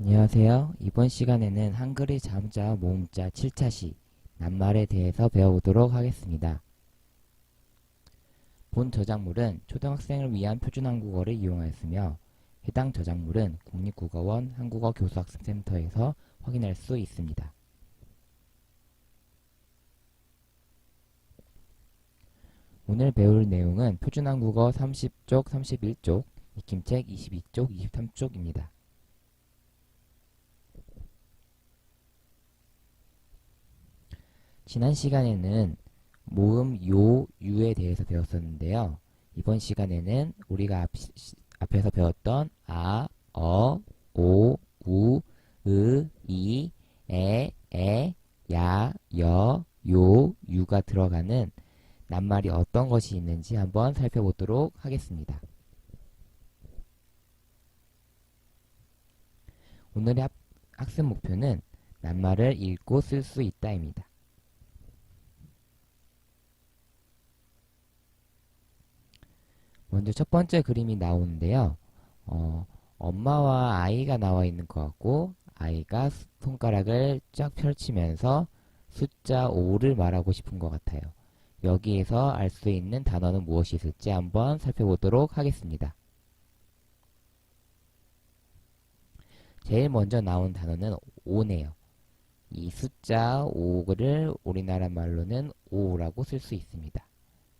안녕하세요. 이번 시간에는 한글의 잠자 모음자 7차시 낱말에 대해서 배워보도록 하겠습니다. 본 저작물은 초등학생을 위한 표준 한국어를 이용하였으며 해당 저작물은 국립국어원 한국어 교수학습센터에서 확인할 수 있습니다. 오늘 배울 내용은 표준 한국어 30쪽, 31쪽, 익힘책 22쪽, 23쪽입니다. 지난 시간에는 모음 요, 유에 대해서 배웠었는데요. 이번 시간에는 우리가 앞, 앞에서 배웠던 아, 어, 오, 우, 으, 이, 에, 에, 야, 여, 요, 유가 들어가는 낱말이 어떤 것이 있는지 한번 살펴보도록 하겠습니다. 오늘의 학- 학습 목표는 낱말을 읽고 쓸 수 있다입니다. 먼저 첫 번째 그림이 나오는데요. 어, 엄마와 아이가 나와 있는 것 같고, 아이가 수- 손가락을 쫙 펼치면서 숫자 5를 말하고 싶은 것 같아요. 여기에서 알 수 있는 단어는 무엇이 있을지 한번 살펴보도록 하겠습니다. 제일 먼저 나온 단어는 5네요. 이 숫자 5를 우리나라 말로는 5라고 쓸 수 있습니다.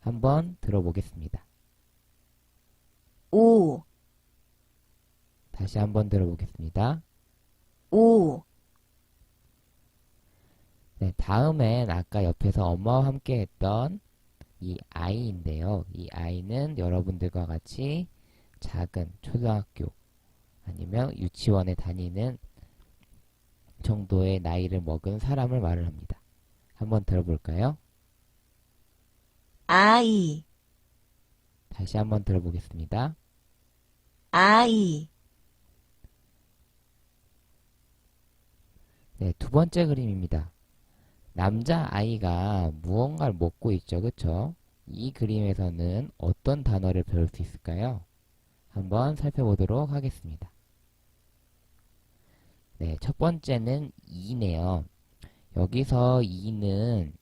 한번 들어보겠습니다. 오, 다시 한번 들어보겠습니다. 오, 네, 다음엔 아까 옆에서 엄마와 함께 했던 이 아이인데요. 이 아이는 여러분들과 같이 작은 초등학교 아니면 유치원에 다니는 정도의 나이를 먹은 사람을 말을 합니다. 한번 들어볼까요? 아이, 다시 한번 들어보겠습니다. 아이, 네, 두 번째 그림입니다. 남자 아이가 무언가를 먹고 있죠, 그쵸? 이 그림에서는 어떤 단어를 배울 수 있을까요? 한번 살펴보도록 하겠습니다. 네, 첫 번째는 이네요. 여기서 이는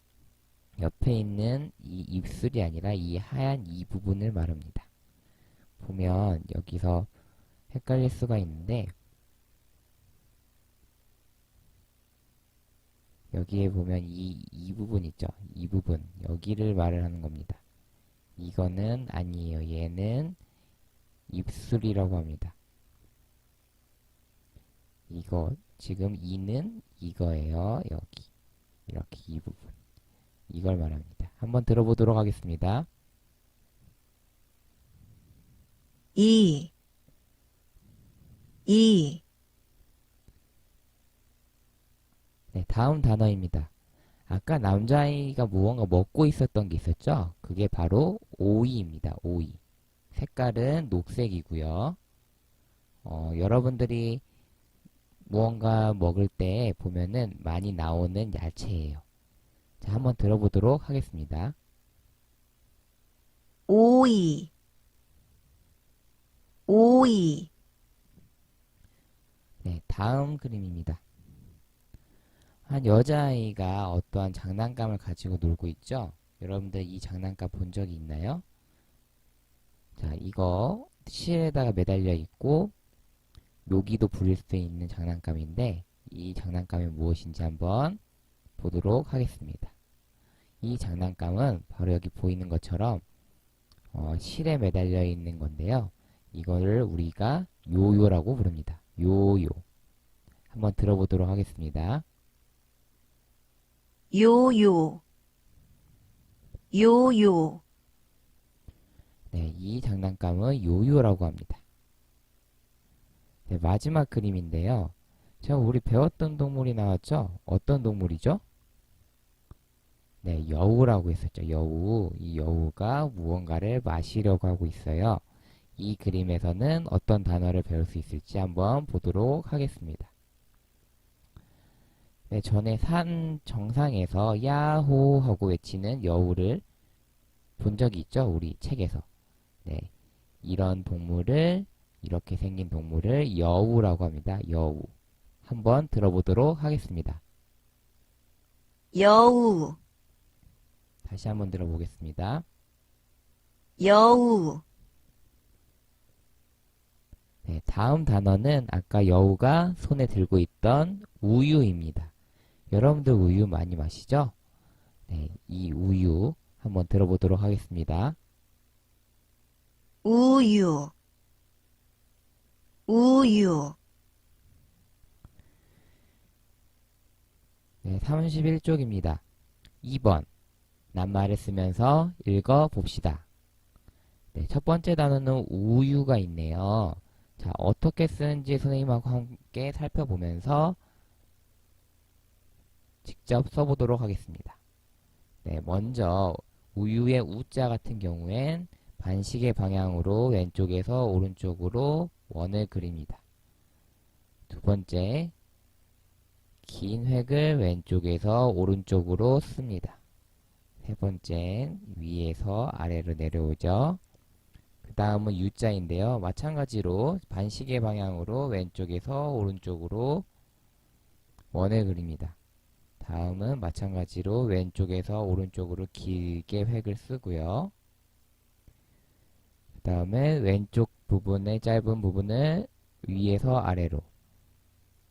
옆에 있는 이 입술이 아니라 이 하얀 이 부분을 말합니다. 보면 여기서 헷갈릴 수가 있는데 여기에 보면 이, 이 부분 있죠? 이 부분. 여기를 말을 하는 겁니다. 이거는 아니에요. 얘는 입술이라고 합니다. 이거, 지금 이는 이거예요. 여기. 이렇게 이 부분. 이걸 말합니다. 한번 들어보도록 하겠습니다. 이, 이, 네, 다음 단어입니다. 아까 남자아이가 무언가 먹고 있었던 게 있었죠? 그게 바로 오이입니다. 오이. 색깔은 녹색이고요. 어, 여러분들이 무언가 먹을 때 보면은 많이 나오는 야채예요. 자, 한번 들어보도록 하겠습니다. 오이, 오이, 네, 다음 그림입니다. 한 여자아이가 어떠한 장난감을 가지고 놀고 있죠? 여러분들 이 장난감 본 적이 있나요? 자, 이거 실에다가 매달려 있고 묘기도 부릴 수 있는 장난감인데 이 장난감이 무엇인지 한번 보도록 하겠습니다. 이 장난감은 바로 여기 보이는 것처럼 어, 실에 매달려 있는 건데요. 이거를 우리가 요요라고 부릅니다. 요요. 한번 들어보도록 하겠습니다. 요요, 요요, 네, 이 장난감은 요요라고 합니다. 네, 마지막 그림인데요. 제가 우리 배웠던 동물이 나왔죠? 어떤 동물이죠? 네, 여우라고 했었죠. 여우. 이 여우가 무언가를 마시려고 하고 있어요. 이 그림에서는 어떤 단어를 배울 수 있을지 한번 보도록 하겠습니다. 네, 전에 산 정상에서 야호 하고 외치는 여우를 본 적이 있죠? 우리 책에서. 네, 이런 동물을 이렇게 생긴 동물을 여우라고 합니다. 여우. 한번 들어보도록 하겠습니다. 여우, 다시 한번 들어보겠습니다. 여우, 네, 다음 단어는 아까 여우가 손에 들고 있던 우유입니다. 여러분들 우유 많이 마시죠? 네, 이 우유 한번 들어보도록 하겠습니다. 우유, 우유, 네, 31쪽입니다. 2번 낱말을 쓰면서 읽어 봅시다. 네, 첫 번째 단어는 우유가 있네요. 자, 어떻게 쓰는지 선생님하고 함께 살펴보면서 직접 써보도록 하겠습니다. 네, 먼저 우유의 우자 같은 경우엔 반시계 방향으로 왼쪽에서 오른쪽으로 원을 그립니다. 두 번째, 긴 획을 왼쪽에서 오른쪽으로 씁니다. 세 번째는 위에서 아래로 내려오죠. 그 다음은 U자인데요. 마찬가지로 반시계 방향으로 왼쪽에서 오른쪽으로 원을 그립니다. 다음은 마찬가지로 왼쪽에서 오른쪽으로 길게 획을 쓰고요. 그 다음에 왼쪽 부분의 짧은 부분을 위에서 아래로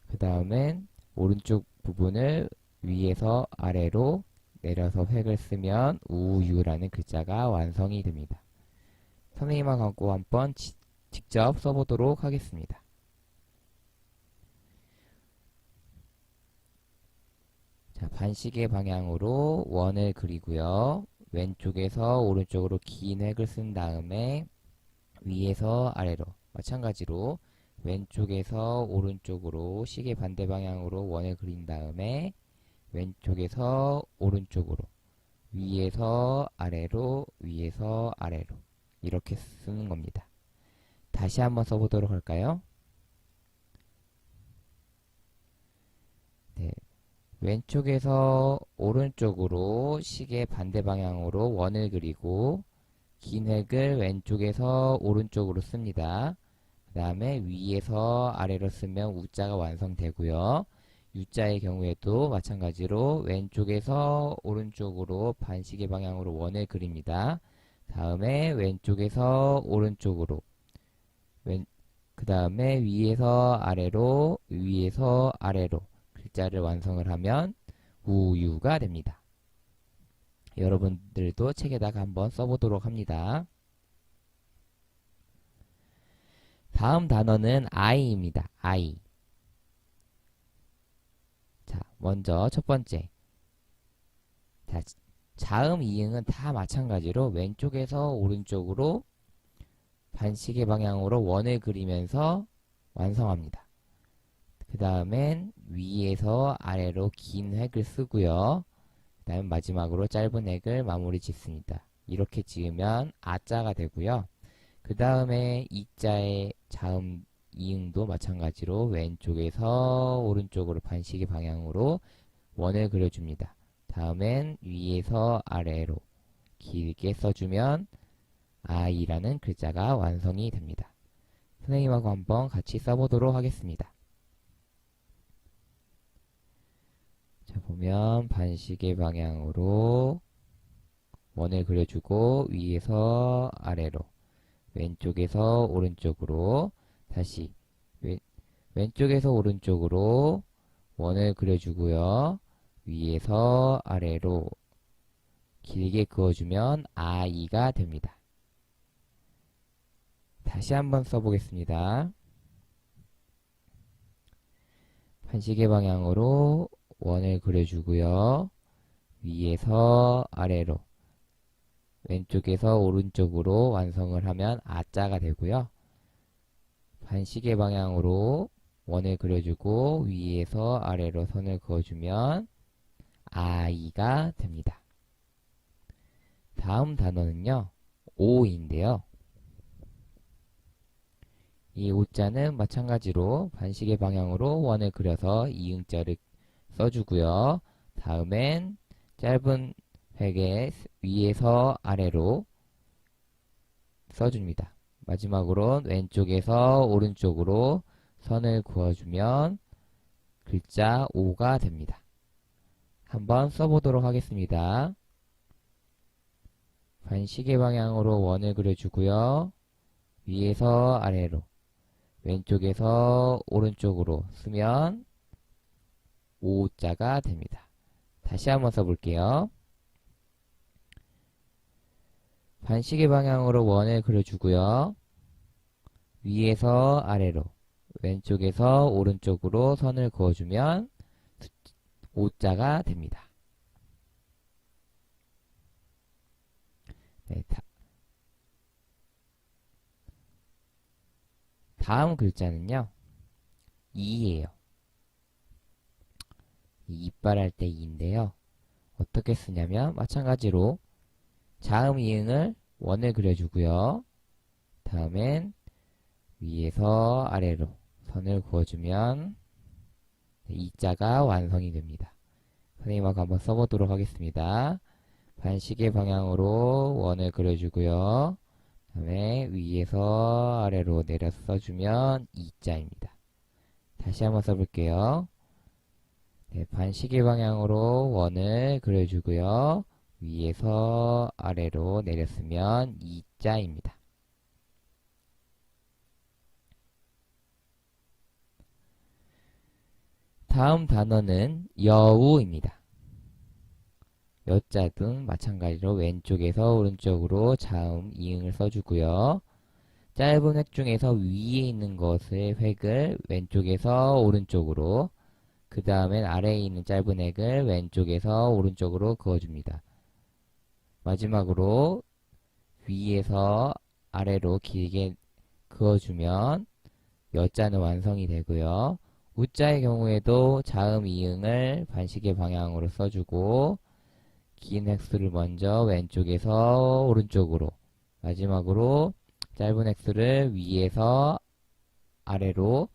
그 다음엔 오른쪽 부분을 위에서 아래로 내려서 획을 쓰면 우유라는 글자가 완성이 됩니다. 선생님과 함께 한번 지- 직접 써보도록 하겠습니다. 자, 반시계 방향으로 원을 그리고요. 왼쪽에서 오른쪽으로 긴 획을 쓴 다음에 위에서 아래로 마찬가지로 왼쪽에서 오른쪽으로 시계 반대 방향으로 원을 그린 다음에 왼쪽에서 오른쪽으로 위에서 아래로 위에서 아래로 이렇게 쓰는 겁니다. 다시 한번 써보도록 할까요? 네. 왼쪽에서 오른쪽으로 시계 반대 방향으로 원을 그리고 긴 획을 왼쪽에서 오른쪽으로 씁니다. 그 다음에 위에서 아래로 쓰면 우자가 완성되고요. U자의 경우에도 마찬가지로 왼쪽에서 오른쪽으로 반시계 방향으로 원을 그립니다. 다음에 왼쪽에서 오른쪽으로 왼, 그 다음에 위에서 아래로 위에서 아래로 글자를 완성을 하면 우유가 됩니다. 여러분들도 책에다가 한번 써보도록 합니다. 다음 단어는 I입니다. I. 자, 먼저 첫 번째. 자, 자음, 이응은 다 마찬가지로 왼쪽에서 오른쪽으로 반시계 방향으로 원을 그리면서 완성합니다. 그 다음엔 위에서 아래로 긴 획을 쓰고요. 그 다음 마지막으로 짧은 획을 마무리 짓습니다. 이렇게 지으면 아자가 되고요. 그 다음에 이자의 자음 이응도 마찬가지로 왼쪽에서 오른쪽으로 반시계 방향으로 원을 그려줍니다. 다음엔 위에서 아래로 길게 써주면 아이라는 글자가 완성이 됩니다. 선생님하고 한번 같이 써보도록 하겠습니다. 자, 보면 반시계 방향으로 원을 그려주고 위에서 아래로 왼쪽에서 오른쪽으로 다시 왼, 왼쪽에서 오른쪽으로 원을 그려주고요. 위에서 아래로 길게 그어주면 아이가 됩니다. 다시 한번 써보겠습니다. 반시계 방향으로 원을 그려주고요. 위에서 아래로 왼쪽에서 오른쪽으로 완성을 하면 아자가 되고요. 반시계 방향으로 원을 그려주고 위에서 아래로 선을 그어주면 아이가 됩니다. 다음 단어는요. 오인데요. 이 오자는 마찬가지로 반시계 방향으로 원을 그려서 이응자를 써주고요. 다음엔 짧은 획에 위에서 아래로 써줍니다. 마지막으로 왼쪽에서 오른쪽으로 선을 그어주면 글자 오가 됩니다. 한번 써보도록 하겠습니다. 반시계 방향으로 원을 그려주고요. 위에서 아래로, 왼쪽에서 오른쪽으로 쓰면 오자가 됩니다. 다시 한번 써볼게요. 반시계 방향으로 원을 그려주고요. 위에서 아래로, 왼쪽에서 오른쪽으로 선을 그어주면 오자가 됩니다. 네, 다, 다음 글자는요, 이예요. 이 이빨 할 때 이인데요. 어떻게 쓰냐면 마찬가지로 자음 이응을 원을 그려주고요. 다음엔 위에서 아래로 선을 그어주면 이자가 완성이 됩니다. 선생님하고 한번 써보도록 하겠습니다. 반시계 방향으로 원을 그려주고요. 다음에 위에서 아래로 내려 써주면 이자입니다. 다시 한번 써볼게요. 네, 반시계 방향으로 원을 그려주고요. 위에서 아래로 내렸으면 이자입니다. 다음 단어는 여우입니다. 여자 등 마찬가지로 왼쪽에서 오른쪽으로 자음, 이응을 써주고요. 짧은 획 중에서 위에 있는 것의 획을 왼쪽에서 오른쪽으로 그 다음엔 아래에 있는 짧은 획을 왼쪽에서 오른쪽으로 그어줍니다. 마지막으로 위에서 아래로 길게 그어주면 여자는 완성이 되고요. 우자의 경우에도 자음 이응을 반시계 방향으로 써주고 긴 획수를 먼저 왼쪽에서 오른쪽으로 마지막으로 짧은 획수를 위에서 아래로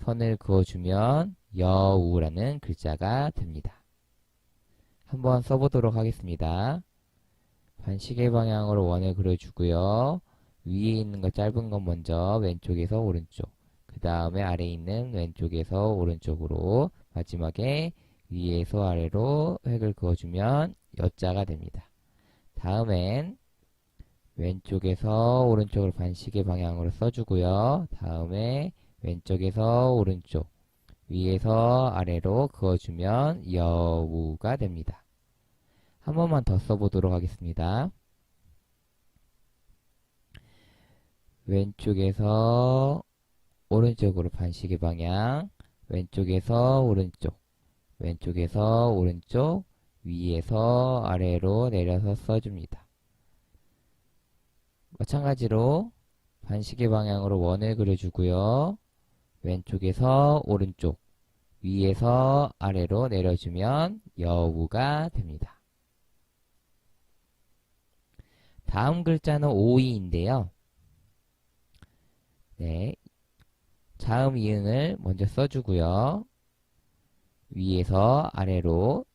선을 그어주면 여우라는 글자가 됩니다. 한번 써보도록 하겠습니다. 반시계 방향으로 원을 그려주고요. 위에 있는 거 짧은 건 먼저 왼쪽에서 오른쪽 그 다음에 아래에 있는 왼쪽에서 오른쪽으로 마지막에 위에서 아래로 획을 그어주면 여자가 됩니다. 다음엔 왼쪽에서 오른쪽으로 반시계 방향으로 써주고요. 다음에 왼쪽에서 오른쪽 위에서 아래로 그어주면 여우가 됩니다. 한 번만 더 써보도록 하겠습니다. 왼쪽에서 오른쪽으로 반시계 방향 왼쪽에서 오른쪽 왼쪽에서 오른쪽 위에서 아래로 내려서 써줍니다. 마찬가지로 반시계 방향으로 원을 그려주고요. 왼쪽에서 오른쪽 위에서 아래로 내려주면 여우가 됩니다. 다음 글자는 오이인데요. 네, 자음 이응을 먼저 써주고요. 위에서 아래로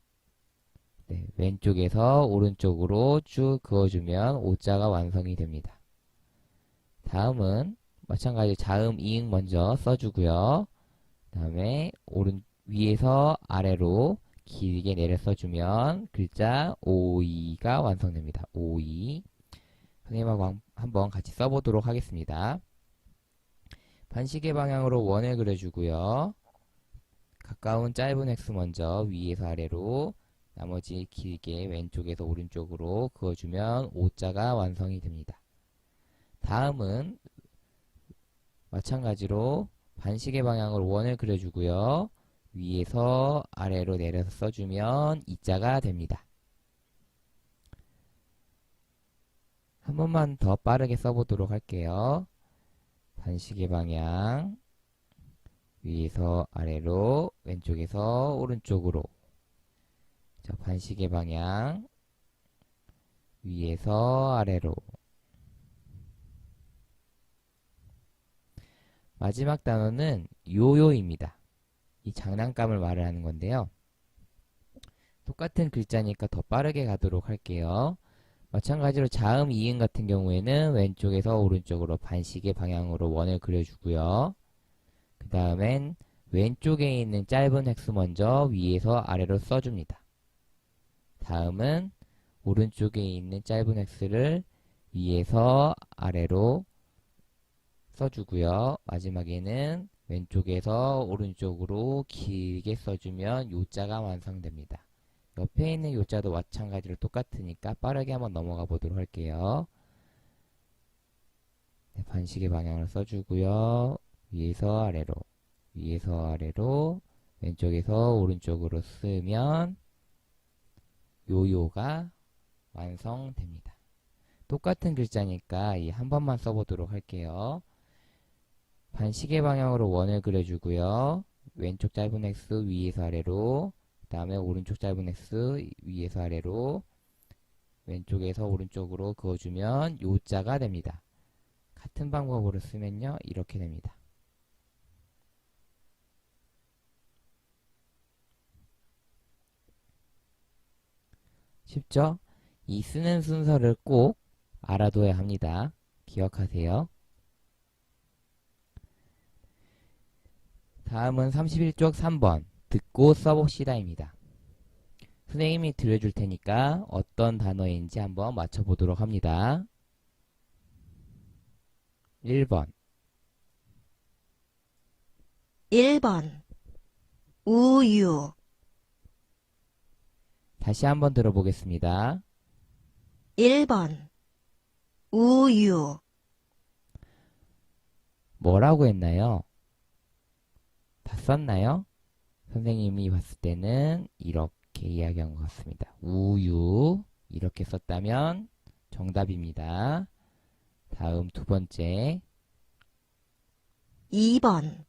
네, 왼쪽에서 오른쪽으로 쭉 그어주면 오자가 완성이 됩니다. 다음은 마찬가지로 자음 이응 먼저 써주고요. 다음에 오른 위에서 아래로 길게 내려 써주면 글자 오이가 완성됩니다. 오이 선생님하고 한번 같이 써보도록 하겠습니다. 반시계 방향으로 원을 그려주고요. 가까운 짧은 획수 먼저 위에서 아래로 나머지 길게 왼쪽에서 오른쪽으로 그어주면 오자가 완성이 됩니다. 다음은 마찬가지로 반시계 방향으로 원을 그려주고요. 위에서 아래로 내려서 써주면 이자가 됩니다. 한 번만 더 빠르게 써보도록 할게요. 반시계 방향 위에서 아래로 왼쪽에서 오른쪽으로 자, 반시계 방향 위에서 아래로 마지막 단어는 요요입니다. 이 장난감을 말을 하는 건데요. 똑같은 글자니까 더 빠르게 가도록 할게요. 마찬가지로 자음 이응 같은 경우에는 왼쪽에서 오른쪽으로 반시계 방향으로 원을 그려주고요. 그 다음엔 왼쪽에 있는 짧은 획수 먼저 위에서 아래로 써줍니다. 다음은 오른쪽에 있는 짧은 획수를 위에서 아래로 써주고요. 마지막에는 왼쪽에서 오른쪽으로 길게 써주면 요자가 완성됩니다. 옆에 있는 요자도 마찬가지로 똑같으니까 빠르게 한번 넘어가 보도록 할게요. 네, 반시계 방향을 써주고요. 위에서 아래로, 위에서 아래로, 왼쪽에서 오른쪽으로 쓰면 요요가 완성됩니다. 똑같은 글자니까 이 한 번만 써보도록 할게요. 반시계 방향으로 원을 그려주고요. 왼쪽 짧은 X 위에서 아래로, 그 다음에 오른쪽 짧은 X 위에서 아래로, 왼쪽에서 오른쪽으로 그어주면 요자가 됩니다. 같은 방법으로 쓰면요, 이렇게 됩니다. 쉽죠? 이 쓰는 순서를 꼭 알아둬야 합니다. 기억하세요. 다음은 31쪽 3번 듣고 써봅시다입니다. 선생님이 들려줄 테니까 어떤 단어인지 한번 맞춰보도록 합니다. 1번 1번 우유 다시 한번 들어보겠습니다. 1번 우유 뭐라고 했나요? 다 썼나요? 선생님이 봤을 때는 이렇게 이야기한 것 같습니다. 우유 이렇게 썼다면 정답입니다. 다음 두 번째 2번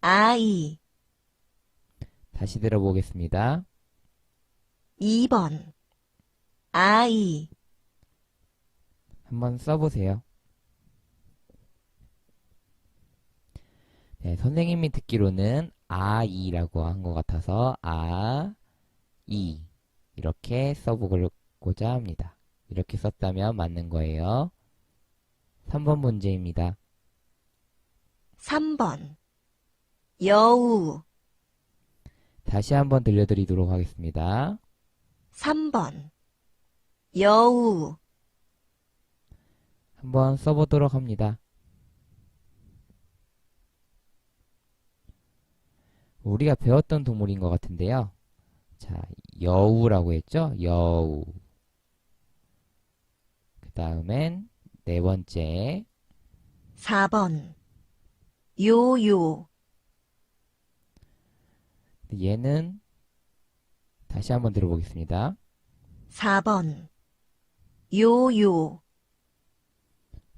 아이 다시 들어보겠습니다. 2번 아이 한번 써보세요. 네, 선생님이 듣기로는 아이라고 한 것 같아서 아, 이 이렇게 써보고자 합니다. 이렇게 썼다면 맞는 거예요. 3번 문제입니다. 3번 여우 다시 한번 들려드리도록 하겠습니다. 3번 여우 한번 써보도록 합니다. 우리가 배웠던 동물인 것 같은데요. 자, 여우라고 했죠? 여우. 그 다음엔 네 번째, 4번 요요 얘는 다시 한번 들어보겠습니다. 4번 요요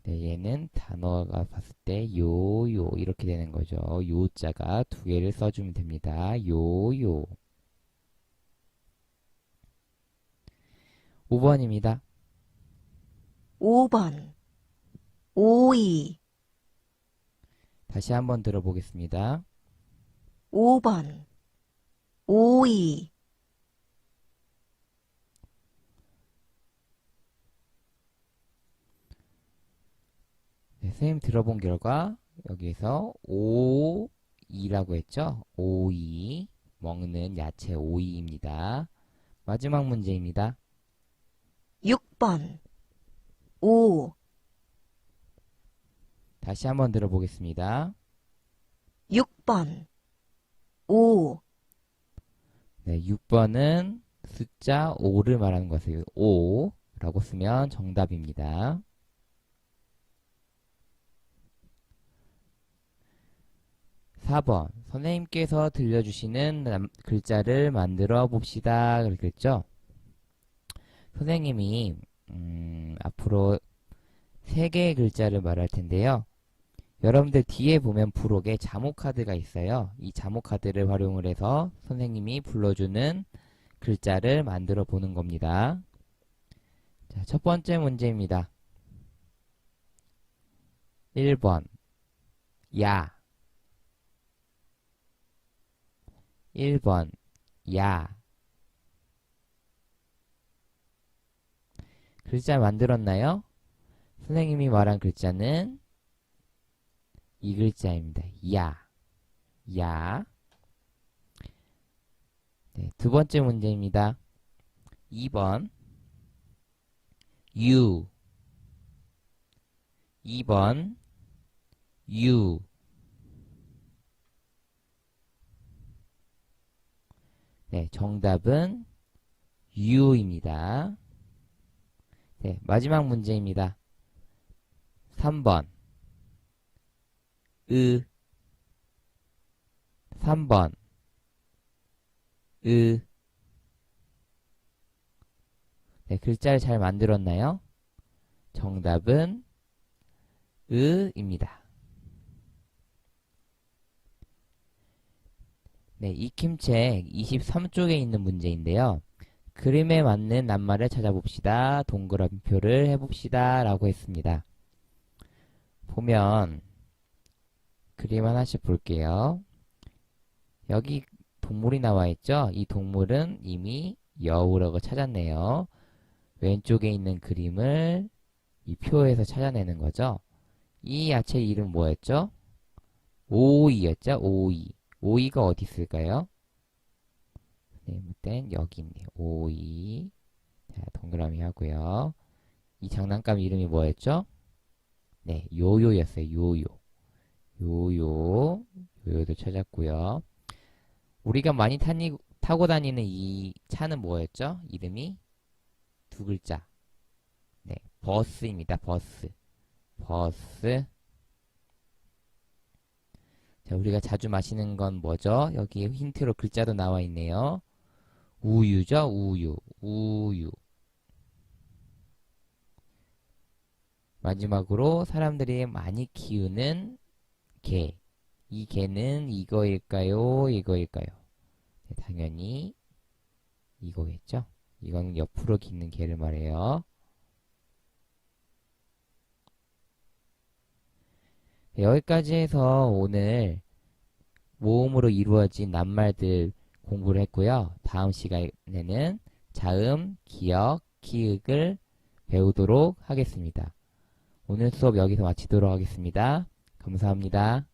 네, 얘는 단어가 봤을 때 요요 이렇게 되는 거죠. 요자가 두 개를 써주면 됩니다. 요요. 5번입니다. 5번 오이 다시 한번 들어보겠습니다. 5번 오이 네, 선생님 들어본 결과 여기에서 오이라고 했죠? 오이 먹는 야채 오이입니다. 마지막 문제입니다. 6번 오 다시 한번 들어보겠습니다. 6번 오 네, 6번은 숫자 5를 말하는 것을 5라고 쓰면 정답입니다. 사번 선생님께서 들려주시는 남- 글자를 만들어 봅시다. 그랬죠? 선생님이 음, 앞으로 세 개의 글자를 말할 텐데요. 여러분들 뒤에 보면 부록에 자목 카드가 있어요. 이 자목 카드를 활용을 해서 선생님이 불러주는 글자를 만들어 보는 겁니다. 자, 첫 번째 문제입니다. 1번 야 1번 야 글자 만들었나요? 선생님이 말한 글자는 이 글자입니다. 야. 야. 네, 두 번째 문제입니다. 2번 유 2번 유 네, 정답은 유입니다. 네, 마지막 문제입니다. 3번 으 3번 으 네, 글자를 잘 만들었나요? 정답은 으입니다. 네, 익힘책 23쪽에 있는 문제인데요. 그림에 맞는 낱말을 찾아봅시다. 동그라미표를 해봅시다. 라고 했습니다. 보면 그림 하나씩 볼게요. 여기 동물이 나와 있죠? 이 동물은 이미 여우라고 찾았네요. 왼쪽에 있는 그림을 이 표에서 찾아내는 거죠. 이 야채 이름 뭐였죠? 오이였죠? 오이. 오이가 어디 있을까요? 네, 땐 여기 있네요. 오이. 자, 동그라미 하고요. 이 장난감 이름이 뭐였죠? 네, 요요였어요. 요요. 요요. 요요도 찾았고요. 우리가 많이 타니, 타고 다니는 이 차는 뭐였죠? 이름이 두 글자. 네, 버스입니다. 버스. 버스. 자, 우리가 자주 마시는 건 뭐죠? 여기 힌트로 글자도 나와 있네요. 우유죠? 우유. 우유. 마지막으로 사람들이 많이 키우는 개. 이 개는 이거일까요? 이거일까요? 네, 당연히 이거겠죠? 이거는 옆으로 기는 개를 말해요. 네, 여기까지 해서 오늘 모음으로 이루어진 낱말들 공부를 했고요. 다음 시간에는 자음, 기역, 기역을 배우도록 하겠습니다. 오늘 수업 여기서 마치도록 하겠습니다. 감사합니다.